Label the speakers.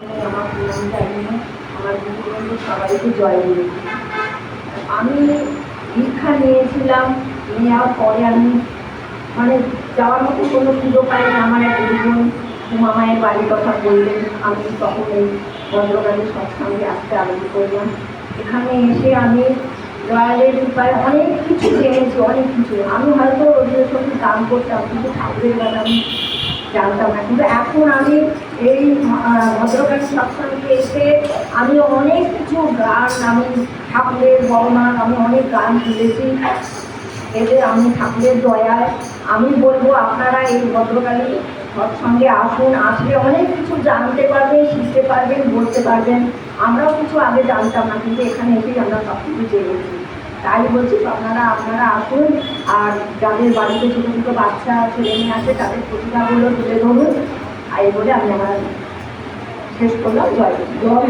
Speaker 1: আমার সবাইকে আমি দীক্ষা নিয়েছিলাম, নেওয়ার পরে আমি মানে যাওয়ার মতো কোনো পুজো পাই না আমার এক গুরুজন উমামায়ের বাড়ির কথা বললেন। আমি তখন এই ভদ্রকালী সৎসঙ্গে আসতে আরম্ভ করলাম। এখানে এসে আমি রয়্যালের উপায় অনেক কিছু জেনেছি, অনেক কিছু। আমি হয়তো ওদের সঙ্গে গান করতাম, কিন্তু ঠাকুরের গান আমি জানতাম না। কিন্তু এখন আমি এই আহ, ভদ্রকালী এসে আমি অনেক কিছু গান আমি ঠাকুরের বর্ণনা আমি অনেক গান তুলেছি এতে আমি ঠাকুরের দয়ায় আমি বলব আপনারা এই ভদ্রকালী সৎসঙ্গে আসুন আসলে অনেক কিছু জানতে পারবেন শিখতে পারবেন বলতে পারবেন। আমরাও কিছু আগে জানতাম না কিন্তু এখানে এসেই আমরা সব কিছু জেনেছি তাই বলছি আপনারা আপনারা আসুন আর যাদের বাড়িতে ছোটো ছোটো বাচ্চা ছেলে মেয়ে আছে তাদের প্রতিভাগুলো তুলে ধরুন। এই বলে আমি আমার শেষ করলাম। জয়